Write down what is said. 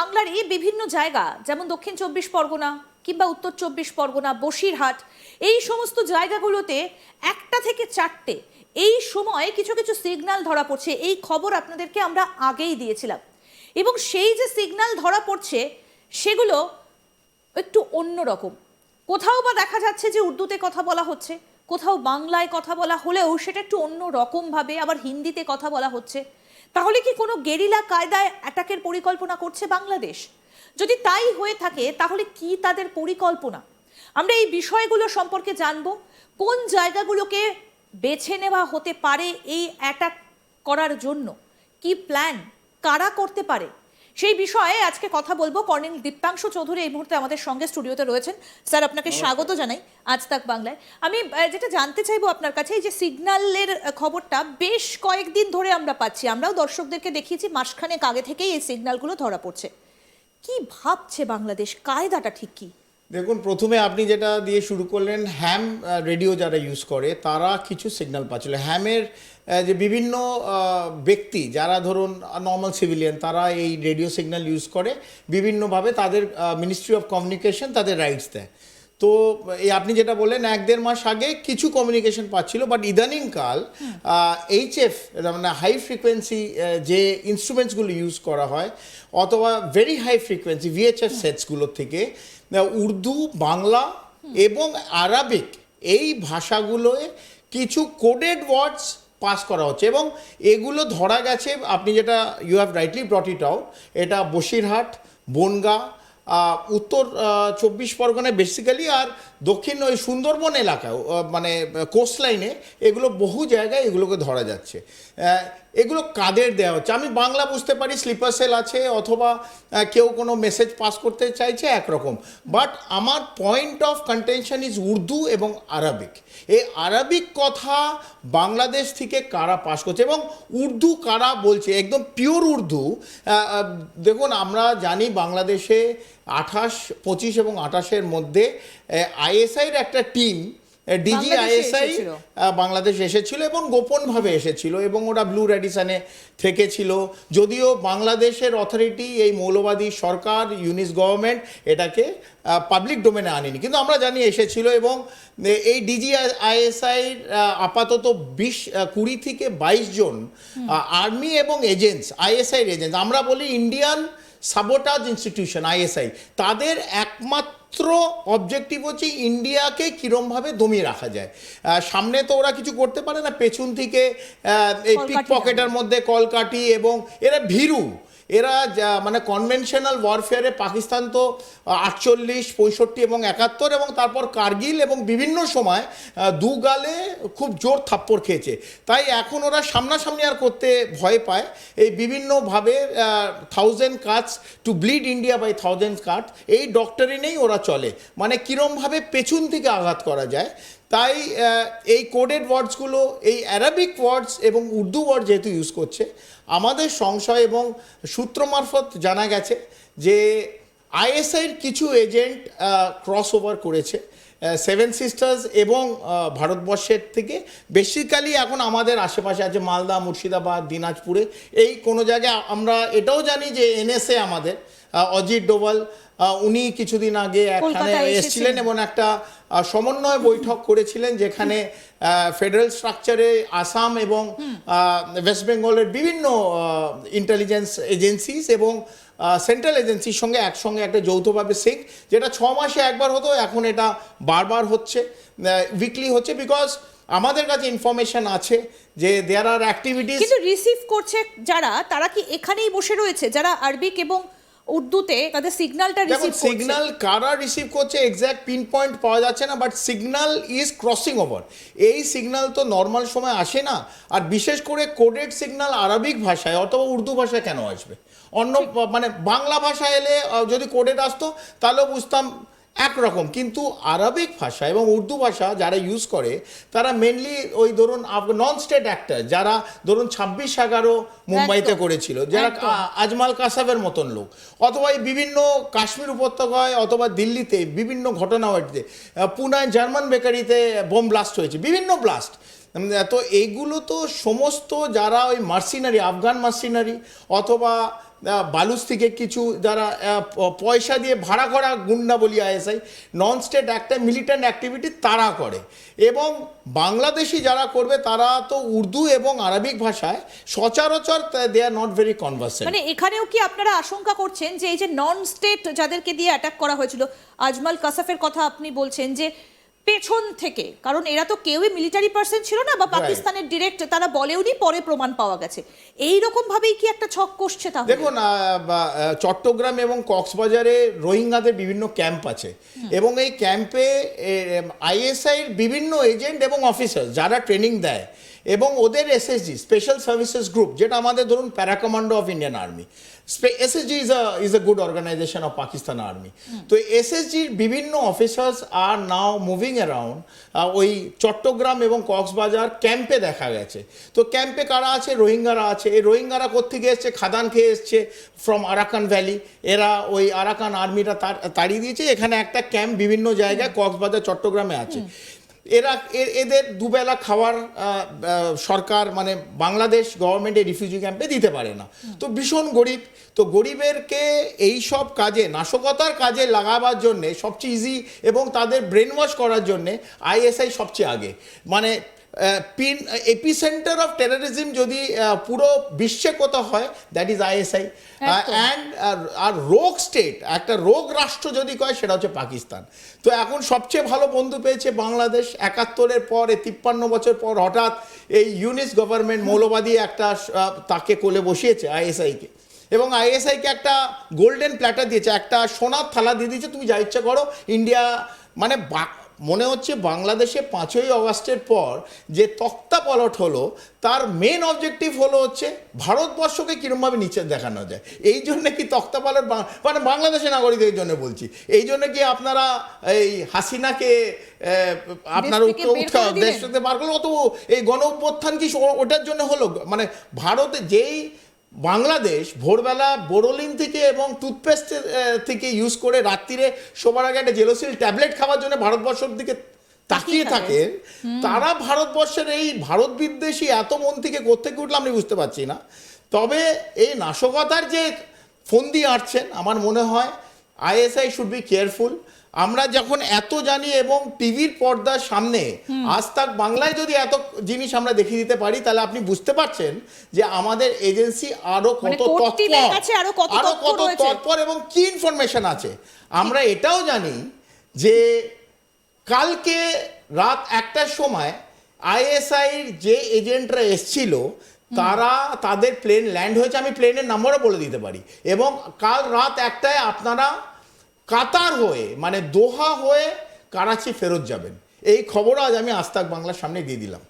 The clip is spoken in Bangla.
বাংলারই বিভিন্ন জায়গা, যেমন দক্ষিণ চব্বিশ পরগনা কিংবা উত্তর চব্বিশ পরগনা, বসিরহাট, এই সমস্ত জায়গাগুলোতে একটা থেকে চারটে এই সময় কিছু কিছু সিগন্যাল ধরা পড়ছে। এই খবর আপনাদেরকে আমরা আগেই দিয়েছিলাম। এবং সেই যে সিগন্যাল ধরা পড়ছে, সেগুলো একটু অন্যরকম কোথাও বা দেখা যাচ্ছে যে উর্দুতে কথা বলা হচ্ছে, কোথাও বাংলায় কথা বলা হলেও সেটা একটু অন্য রকমভাবে, আবার হিন্দিতে কথা বলা হচ্ছে। তাহলে কি কোনো গেরিলা কায়দায় অ্যাটাকের পরিকল্পনা করছে বাংলাদেশ? যদি তাই হয়ে থাকে, তাহলে কি তাদের পরিকল্পনা? আমরা এই বিষয়গুলো সম্পর্কে জানব। কোন জায়গাগুলোকে বেছে নেওয়া হতে পারে এই অ্যাটাক করার জন্য? কি প্ল্যান? কারা করতে পারে? সেই বিষয়ে আজকে কথা বলব। কর্নেল দীপ্তাংশ চৌধুরী এই মুহূর্তে আমাদের সঙ্গে স্টুডিওতে রয়েছেন। স্যার আপনাকে স্বাগত জানাই আজ তাক বাংলায়। আমি যেটা জানতে চাইব আপনার কাছে এই যে সিগন্যালের খবরটা বেশ কয়েকদিন ধরে আমরা পাচ্ছি। আমরাও দর্শকদেরকে দেখিয়েছি মাসখানেক আগে থেকেই এই সিগন্যালগুলো ধরা পড়ছে। কি ভাবছে বাংলাদেশ? কায়দাটা ঠিক কি? দেখুন, প্রথমে আপনি যেটা দিয়ে শুরু করলেন হ্যাম রেডিও যারা ইউজ করে, তারা কিছু সিগন্যাল পাচ্ছিল। হ্যামের যে বিভিন্ন ব্যক্তি, যারা ধরুন নর্মাল সিভিলিয়ান তারা এই রেডিও সিগন্যাল ইউজ করে, বিভিন্নভাবে তাদের মিনিস্ট্রি অফ কমিউনিকেশন তাদের রাইটস দেয়। তো এই আপনি যেটা বললেন এক দেড় মাস আগে কিছু কমিউনিকেশন পাচ্ছিল বাট ইদানিংকাল এইচএফ মানে হাই ফ্রিকোয়েন্সি যে ইনস্ট্রুমেন্টসগুলো ইউজ করা হয় অথবা ভেরি হাই ফ্রিকোয়েন্সি ভিএচএফ সেটসগুলোর থেকে উর্দু বাংলা এবং আরাবিক এই ভাষাগুলোয় কিছু কোডেড ওয়ার্ডস পাস করা হচ্ছে এবং এগুলো ধরা গেছে আপনি যেটা you have rightly brought it out এটা বসিরহাট বনগা উত্তর চব্বিশ পরগনায় বেসিক্যালি আর দক্ষিণ ওই সুন্দরবন এলাকায় আহ, মানে কোস্ট লাইনে এগুলো বহু জায়গায় এগুলোকে ধরা যাচ্ছে। এগুলো কাদের দেওয়া হচ্ছে? আমি বাংলা বুঝতে পারি স্লিপার সেল আছে অথবা কেউ কোনো মেসেজ পাস করতে চাইছে একরকম। বাট আমার point of contention is Urdu এবং আরবিক। এই আরবিক কথা বাংলাদেশ থেকে কারা পাস করছে এবং উর্দু কারা বলছে? একদম পিওর উর্দু। দেখুন আমরা জানি বাংলাদেশে আঠাশ পঁচিশ এবং আঠাশের মধ্যে আইএসআইয়ের একটা টিম ডিজি আইএসআই। বাংলাদেশ এসেছিল এবং গোপনভাবে এসেছিল এবং ওরা ব্লু রেডিসনে থেকেছিল। যদিও বাংলাদেশের অথরিটি এই মৌলবাদী সরকার ইউনিস গভর্নমেন্ট এটাকে পাবলিক ডোমেনে আনেনি। কিন্তু আমরা জানি এসেছিল এবং এই ডিজি আইএসআই আপাতত বিশ কুড়ি থেকে বাইশ জন আর্মি এবং এজেন্টস আইএসআই এজেন্টস। আমরা বলি ইন্ডিয়ান সাবোটাজ ইনস্টিটিউশন আইএসআই তাদের একমাত্র অবজেক্টিভ হচ্ছে ইন্ডিয়াকে কিরমভাবে দমিয়ে রাখা যায়। আহ, সামনে তো ওরা কিছু করতে পারে না পেছন থেকে আহ, এই পিক পকেটের মধ্যে কলকাটি এবং এরা ভীরু। এরা যা মানে কনভেনশনাল ওয়ারফেয়ারে পাকিস্তান তো আটচল্লিশ, পঁয়ষট্টি এবং একাত্তর এবং তারপর কার্গিল এবং বিভিন্ন সময় দু গালে খুব জোর থাপ্পড় খেয়েছে। তাই এখন ওরা সামনাসামনি আর করতে ভয় পায়। এই বিভিন্নভাবে thousand cuts to bleed India by thousand cut এই ডক্টরিনেই ওরা চলে। মানে কীরমভাবে পেছন থেকে আঘাত করা যায় তাই এই কোডেড ওয়ার্ডসগুলো এই অ্যারাবিক ওয়ার্ডস এবং উর্দু ওয়ার্ড যেহেতু ইউজ করছে, আমাদের সংশয় এবং সূত্র মারফত জানা গেছে যে আইএসআইয়ের কিছু এজেন্ট ক্রস ওভার করেছে। সেভেন সিস্টার্স এবং ভারতবর্ষের থেকে। বেসিক্যালি এখন আমাদের আশেপাশে আছে মালদা মুর্শিদাবাদ দিনাজপুরে। এই কোনো জায়গায় আমরা এটাও জানি যে এনএসএ আমাদের অজিত ডোভাল উনি কিছুদিন আগে এখানে এসেছিলেন। এমন একটা সমন্বয় বৈঠক করেছিলেন যেখানে ফেডারেল স্ট্রাকচারে আসাম এবং ওয়েস্ট বেঙ্গলের বিভিন্ন ইন্টেলিজেন্স এজেন্সিস এবং সেন্ট্রাল এজেন্সির সঙ্গে একসঙ্গে একটা যৌথভাবে সিং যেটা ছ মাসে একবার হতো এখন এটা বারবার হচ্ছে উইকলি হচ্ছে বিকজ আমাদের কাছে ইনফরমেশন আছে যে দেয়ার আর অ্যাক্টিভিটিস কিন্তু রিসিভ করছে যারা তারা কি এখানেই বসে রয়েছে? যারা আরবিক এবং উর্দুতে তাদের সিগন্যালটা রিসিভ করছে। সিগন্যাল কারা রিসিভ করছে এক্স্যাক্ট পিন পয়েন্ট পাওয়া যাচ্ছে না but signal is crossing over এই সিগন্যাল তো নর্মাল সময় আসে না আর বিশেষ করে কোডেড সিগন্যাল আরবিক ভাষায় অথবা উর্দু ভাষায় কেন আসবে? অন্য মানে বাংলা ভাষা এলে যদি কোডেড আসতো তাহলেও বুঝতাম একরকম। কিন্তু আরবিক ভাষা এবং উর্দু ভাষা যারা ইউজ করে তারা মেনলি ওই ধরুন নন স্টেট অ্যাক্টার যারা ধরুন ছাব্বিশ এগারো মুম্বাইতে করেছিল যারা আজমাল কাসাবের মতন লোক। অথবা এই বিভিন্ন কাশ্মীর উপত্যকায় অথবা দিল্লিতে বিভিন্ন ঘটনা হয়েছে। পুনায় জার্মান বেকারিতে বোম ব্লাস্ট হয়েছে বিভিন্ন ব্লাস্ট তো এইগুলো তো সমস্ত যারা ওই মার্সিনারি আফগান মার্সিনারি অথবা বালুস থেকে কিছু যারা পয়সা দিয়ে ভাড়া করা গুন্ডা বলি আইএসআই নন স্টেট একটা মিলিটেন্ট অ্যাক্টিভিটি তারা করে। এবং বাংলাদেশি যারা করবে, তারা তো উর্দু এবং আরবিক ভাষায় সচরাচর they are not very conversant মানে এখানেও কি আপনারা আশঙ্কা করছেন যে এই যে নন স্টেট যাদেরকে দিয়ে অ্যাটাক করা হয়েছিল, আজমাল কাসাফের কথা আপনি বলছেন যে পেছন থেকে কারণ এরা তো কেউই মিলিটারি পার্সন ছিল না বা পাকিস্তানের ডিরেক্ট তারা বলেওনি পরে প্রমাণ পাওয়া গেছে। এই রকম ভাবেই কি একটা ছক কষছে তাহলে? দেখুন চট্টগ্রাম এবং কক্সবাজারে রোহিঙ্গাদের বিভিন্ন ক্যাম্প আছে। এবং এই ক্যাম্পে আইএসআইয়ের বিভিন্ন এজেন্ট এবং অফিসার যারা ট্রেনিং দেয় এবং ওদের এসএসজি স্পেশাল সার্ভিসেস গ্রুপ যেটা আমাদের ধরুন para commando of Indian army SSG is a is a good organisation of Pakistan army তো এসএসজির বিভিন্ন officers are now moving around ওই চট্টগ্রাম এবং কক্সবাজার ক্যাম্পে দেখা গেছে। তো ক্যাম্পে কারা আছে? রোহিঙ্গারা আছে। এই রোহিঙ্গারা কোত্থেকে এসছে? খাদান খেয়ে এসছে ফ্রম আরাকান ভ্যালি এরা ওই আরাকান আর্মিরা তার- তাড়িয়ে দিয়েছে। এখানে একটা ক্যাম্প বিভিন্ন জায়গায় কক্সবাজার চট্টগ্রামে আছে। এরা এদের দুবেলা খাওয়ার সরকার মানে বাংলাদেশ গভর্নমেন্টের রিফিউজি ক্যাম্পে দিতে পারে না। তো ভীষণ গরিব। তো গরিবেরকে এই সব কাজে, নাশকতার কাজে লাগাবার জন্যে সবচেয়ে ইজি এবং তাদের ব্রেন ওয়াশ করার জন্যে আইএসআই সবচেয়ে আগে। মানে পিন এপিসেন্টার অফ টেরোরিজম যদি পুরো বিশ্বে কোথাও হয় দ্যাট ইজ আইএসআই অ্যান্ড আর রোগ স্টেট একটা রোগ রাষ্ট্র যদি কয় সেটা হচ্ছে পাকিস্তান। তো এখন সবচেয়ে ভালো বন্ধু পেয়েছে বাংলাদেশ একাত্তরের পর এই তিপ্পান্ন বছর পর হঠাৎ এই ইউনিস গভর্নমেন্ট মৌলবাদী একটা তাকে কোলে বসিয়েছে আইএসআইকে এবং আইএসআইকে একটা গোল্ডেন প্ল্যাটার দিয়েছে একটা সোনার থালা দিয়ে দিয়েছে তুমি যা ইচ্ছা করো ইন্ডিয়া মানে মনে হচ্ছে বাংলাদেশে পাঁচই অগাস্টের পর যে তক্তা পলট হলো তার মেন অবজেক্টিভ হলো হচ্ছে ভারতবর্ষকে কিরমভাবে নিচে দেখানো যায়। এই জন্য কি তক্তা পলট মানে বাংলাদেশের নাগরিকদের জন্য বলছি। এই জন্য কি আপনারা এই হাসিনাকে আপনার? দেশ থেকে বার করল অত এই গণ অভ্যুত্থান কি ওটার জন্য হলো? মানে ভারতে যেই বাংলাদেশ ভোরবেলা বোরোলিন থেকে এবং টুথপেস্ট থেকে ইউজ করে রাত্রিরে শোবার আগে একটা জেলোসিল ট্যাবলেট খাওয়ার জন্য ভারতবর্ষের দিকে তাকিয়ে তাকিয়ে থাকে। তারা ভারতবর্ষের এই ভারত বিদ্বেষী এত মন থেকে কোথেকে উঠল আমি বুঝতে পারছি না। তবে এই নাশকতার যে ফন্দি আঁটছেন আমার মনে হয় আইএসআই শুড বি কেয়ারফুল আমরা যখন এত জানি এবং টিভির পর্দার সামনে আজ তাক বাংলায় যদি এত জিনিস আমরা দেখিয়ে দিতে পারি তাহলে আপনি বুঝতে পারছেন যে আমাদের এজেন্সি আরও মানে কত তৎপর আরও কত। তৎপর এবং কি ইনফরমেশন আছে। আমরা এটাও জানি যে কালকে রাত একটার সময় আইএসআইর যে এজেন্টরা এসছিল তারা তাদের প্লেন ল্যান্ড হয়েছে আমি প্লেনের নাম্বারও বলে দিতে পারি। এবং কাল রাত একটায় আপনারা কাতার হয়ে মানে দোহা হয়ে কারাচি ফেরত যাবেন। এই খবর আজ আমি আস্তাক বাংলার সামনে দিয়ে দিলাম।